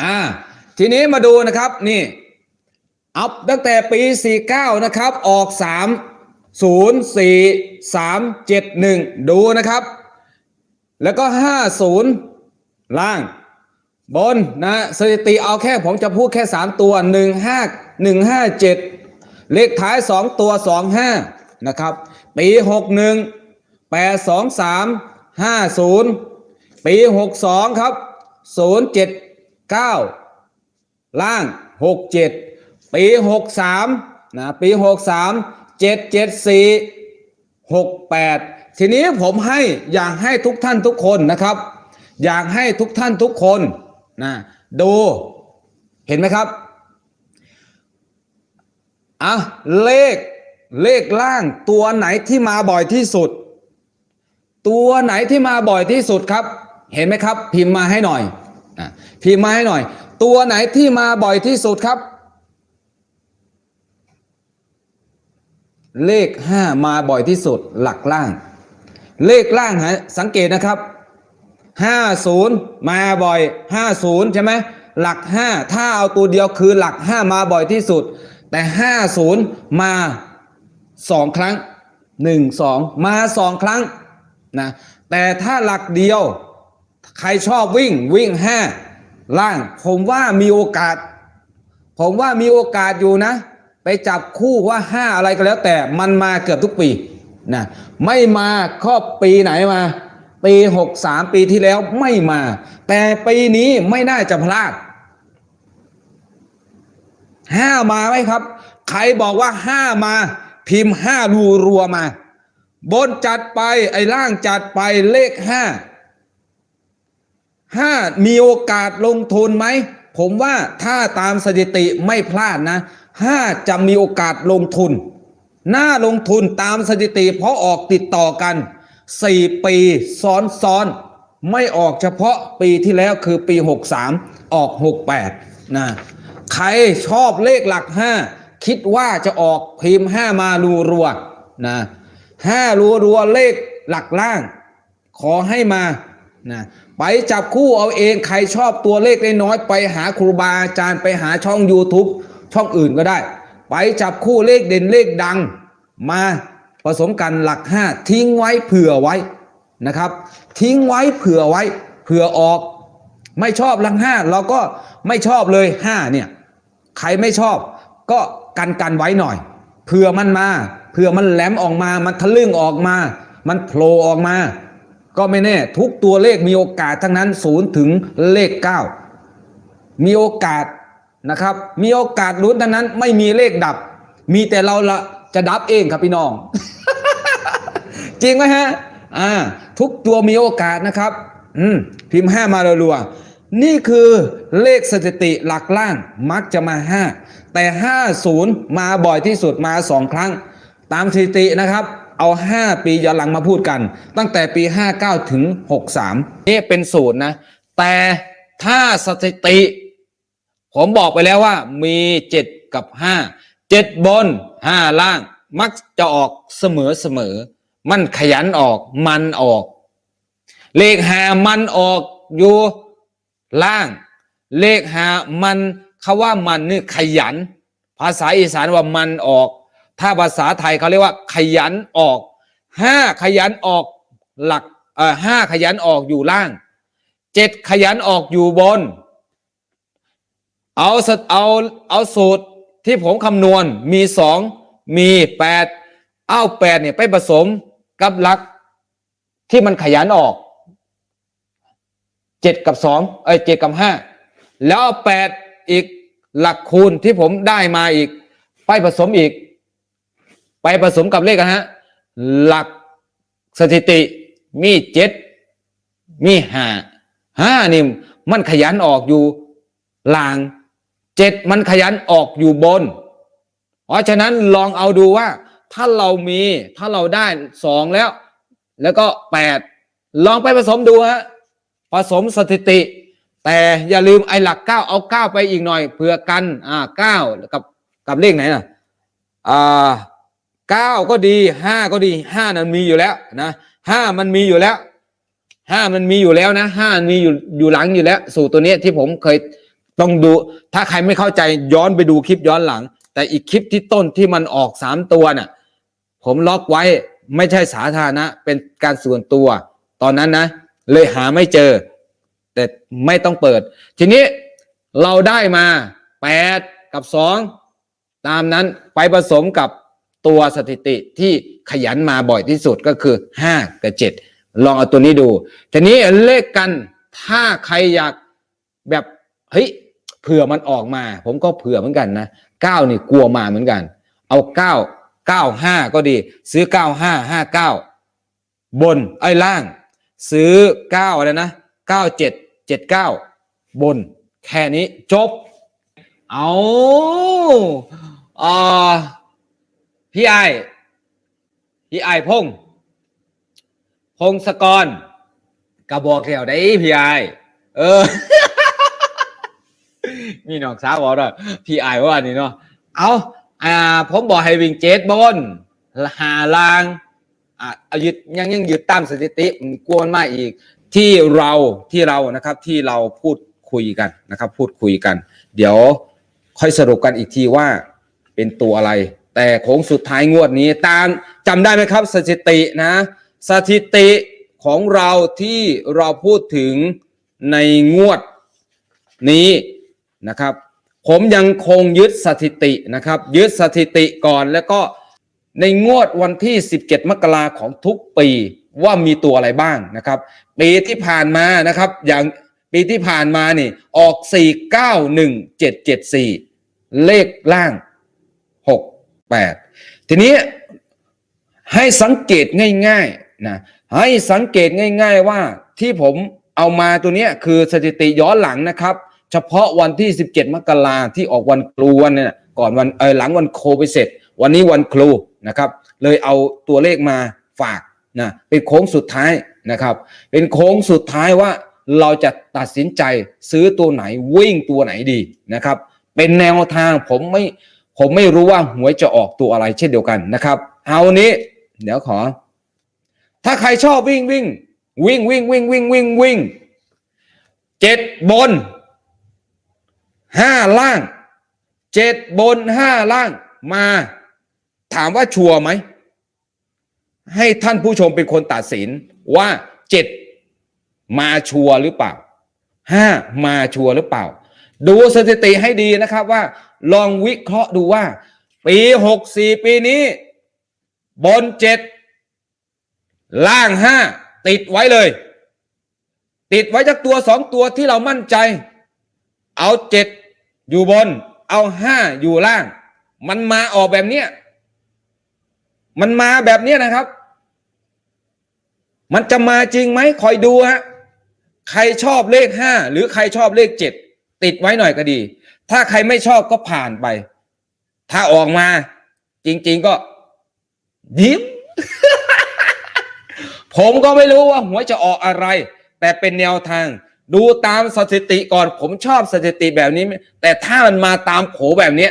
อ่าทีนี้มาดูนะครับนี่อัพตั้งแต่ปี 49 นะครับ ออก 3 0 4 3 7 1 ดูนะครับ แล้วก็ 50 ล่าง บนนะสถิติเอาแค่ผมจะพูดแค่ 3 ตัว 1 5 1 5 7 เลขท้าย 2 ตัว 2 5 นะครับ ปี 61 8 2 3 5 0 ปี 62 ครับ 0 7 9 ล่าง 67 ปี 63 นะ ปี 63 774 68 ทีนี้ผมให้อยากให้ทุกท่านทุกคนนะครับ อยากให้ทุกท่านทุกคนนะดูเห็นไหมครับอะเลขเลขล่างตัวไหนที่มาบ่อยที่สุด ตัวไหนที่มาบ่อยที่สุดครับ เห็นไหมครับ พิมพ์มาให้หน่อย อะพิมพ์มาให้หน่อย ตัวไหนที่มาบ่อยที่สุดครับ เลขห้ามาบ่อยที่สุดหลักล่าง เลขล่างฮะสังเกตนะครับห้าศูนย์มาบ่อยห้าศูนย์ใช่ไหมหลักห้าถ้าเอาตัวเดียวคือหลักห้ามาบ่อยที่สุด แต่ห้าศูนย์มาสองครั้งหนึ่งสองมาสองครั้งนะแต่ถ้าหลักเดียว ใครชอบวิ่งวิ่งห้าล่าง ผมว่ามีโอกาส ผมว่ามีโอกาสอยู่นะ ไปจับคู่ว่าห้าอะไรก็แล้ว แต่มันมาเกือบทุกปีนะไม่มาครอบปีไหนมา ปีหกสามปีที่แล้วไม่มา แต่ปีนี้ไม่น่าจะพลาดห้ามาไหมครับ ใครบอกว่าห้ามา พิมพ์ห้ารูรัวมา บนจัดไปไอ้ล่างจัดไปเลขห้า ห้ามีโอกาสลงทุนไหม ผมว่าถ้าตามสถิติไม่พลาดนะห้าจะมีโอกาสลงทุนน่าลงทุนตามสถิติเพราะออกติดต่อกัน4ปีซ้อนๆไม่ออกเฉพาะปีที่แล้วคือปี 63 ออก 68นะใครชอบเลขหลัก 5 คิดว่าจะออกพิมพ์ 5 มารูรัวนะ5รัวรัวเลขหลักล่าง ขอให้มา นะไปจับคู่เอาเองใครชอบตัวเลขน้อยไปหาครูบาอาจารย์ไปหาช่อง YouTube ช่องอื่นก็ได้ ไปจับคู่เลขเด่นเลขดัง มาผสมกันหลัก 5 ทิ้งไว้เผื่อไว้นะครับ ทิ้งไว้เผื่อไว้เผื่อออก ไม่ชอบหลักห้าเราก็ไม่ชอบเลย5เนี่ยใครไม่ชอบก็กันกันไว้หน่อยเผื่อมันมาเผื่อมันแหลมออกมา มันทะลึ่งออกมา มันโผล่ออกมา ก็ไม่แน่ทุกตัวเลขมีโอกาสทั้งนั้นศูนย์ถึงเลข 9 มีโอกาสนะครับ มีโอกาสลุ้นทั้งนั้น ไม่มีเลขดับ มีแต่เราละจะดับเองครับพี่น้อง จริงไหมฮะอ่าทุกตัวมีโอกาสนะครับ อืมพิมพ์ห้ามารัวๆนี่คือเลขสถิติหลักล่างมักจะมาห้าแต่ห้าศูนย์มาบ่อยที่สุดมาสองครั้ง ตามสถิตินะครับ เอา 5 ปีย้อนหลังมาพูดกัน ตั้งแต่ปี 59 ถึง 63 นี่เป็นสูตรนะ แต่ถ้าสถิติ ผมบอกไปแล้วว่ามี 7 กับ 5 7 บน 5 ล่าง มักจะออกเสมอเสมอ มันขยันออกมันออก เลขหามันออกอยู่ล่าง เลขหามันคาว่ามันนี่ขยัน ภาษาอีสานว่ามันออก ถ้าภาษาไทยเขาเรียกว่า ขยันออกห้าขยันออกหลักเอ่อห้าขยันออกอยู่ล่างเจ็ดขยันออกอยู่บน เอาสเอาเอาสูตรที่ผมคำนวณมีสองมีแปดเอาแปดเนี่ยไปผสมกับหลักที่มันขยันออกเจ็ดกับสองเอ้ยเจ็ดกับห้าแล้วเอาแปดอีกหลักคูณที่ผมได้มาอีก ไปผสมอีก ไปผสมกับเลขนะฮะหลักสถิติมีเจ็ดมีห้าห้านี่มันขยันออกอยู่ล่างเจ็ดมันขยันออกอยู่บน เพราะฉะนั้นลองเอาดูว่า ถ้าเรามีถ้าเราได้สองแล้ว แล้วก็แปดลองไปผสมดูฮะผสมสถิติ แต่อย่าลืมไอ้หลักเก้าเอาเก้าไปอีกหน่อยเผื่อกันอ่าเก้ากับกับเลขไหนน่ะอ่า เก้าก็ดีห้าก็ดีห้านั้นมีอยู่แล้วนะห้ามันมีอยู่แล้วห้ามันมีอยู่แล้วนะห้ามีอยู่อยู่หลังอยู่แล้ว สูตรตัวนี้ที่ผมเคยต้องดู ถ้าใครไม่เข้าใจย้อนไปดูคลิปย้อนหลัง แต่อีกคลิปที่ต้นที่มันออกสามตัวน่ะ ผมล็อกไว้ไม่ใช่สาธารณะเป็นการส่วนตัว ตอนนั้นนะ เลยหาไม่เจอ แต่ไม่ต้องเปิด ทีนี้เราได้มาแปดกับสองตามนั้นไปผสมกับ ตัวสถิติที่ขยันมาบ่อยที่สุดก็คือห้ากับเจ็ดลองเอาตัวนี้ดู ทีนี้เลขกันถ้าใครอยากแบบเฮ้ยเผื่อมันออกมา ผมก็เผื่อเหมือนกันนะเก้านี่กลัวมาเหมือนกัน เอาเก้าเก้าห้าก็ดี ซื้อเก้าห้าห้าเก้าบนไอ้ล่าง ซื้อเก้าอะไรนะเก้าเจ็ดเจ็ดเก้าบน แค่นี้จบ เอาอ่า พี่ไอพี่ไอพงษ์พงศกรกระบอกเขียวได้พี่ไอเออ มีน้องสาวบอกด้วยพี่ไอายว่านี่เนาะเอาอ่า ผมบอกให้วิ่งเจ็ดบนหาลางอะเอายึดยังยังยึดตามสถิติมันกวนมากอีก ที่เราที่เรานะครับ ที่เราพูดคุยกันนะครับ พูดคุยกัน เดี๋ยวค่อยสรุปกันอีกทีว่าเป็นตัวอะไร แต่โค้งสุดท้ายงวดนี้ตามจำได้ไหมครับ สถิตินะ สถิติของเราที่เราพูดถึงในงวดนี้นะครับ ผมยังคงยึดสถิตินะครับ ยึดสถิติก่อนแล้วก็ในงวดวันที่ 17 มกราของทุกปีว่ามีตัวอะไรบ้างนะครับปีที่ผ่านมานะครับอย่างปีที่ผ่านมานี่ออก 491774 เลขล่าง 8. ทีนี้ให้สังเกตง่ายๆนะให้สังเกตง่าย ๆว่าที่ผมเอามาตัวนี้คือสถิติย้อนหลังนะครับ เฉพาะวันที่ 17 มกราที่ออกวันครูวันเนี่ยก่อนวันเออหลังวันโคไปเสร็จ วันนี้วันครูนะครับ เลยเอาตัวเลขมาฝากนะเป็นโค้งสุดท้ายนะครับ เป็นโค้งสุดท้ายว่าเราจะตัดสินใจซื้อตัวไหนวิ่งตัวไหนดีนะครับ เป็นแนวทางผมไม่ ผมไม่รู้ว่าหวยจะออกตัวอะไรเช่นเดียวกันนะครับ เอานี้ เดี๋ยวขอ ถ้าใครชอบวิ่งวิ่งวิ่งวิ่งวิ่งวิ่งวิ่งวิ่งเจ็ดบนห้าล่างเจ็ดบนห้าล่างมา ถามว่าชัวร์ไหม ให้ท่านผู้ชมเป็นคนตัดสินว่าเจ็ดมาชัวร์หรือเปล่าห้ามาชัวร์หรือเปล่า ดูสถิติให้ดีนะครับว่า ลองวิเคราะห์ดูว่า ปีหกสี่ปีนี้ บนเจ็ดล่างห้าติดไว้เลย ติดไว้จากตัวสองตัวที่เรามั่นใจ เอาเจ็ดอยู่บน เอาห้าอยู่ล่าง มันมาออกแบบเนี้ยมันมาแบบเนี้ยนะครับ มันจะมาจริงไหมคอยดูฮะใครชอบเลขห้าหรือใครชอบเลขเจ็ดติดไว้หน่อยก็ดี ถ้าใครไม่ชอบก็ผ่านไป ถ้าออกมา จริง ๆก็ ยิ้ม ผมก็ไม่รู้ว่าหวยจะออกอะไร แต่เป็นแนวทาง ดูตามสถิติก่อน ผมชอบสถิติแบบนี้ แต่ถ้ามันมาตามโผแบบนี้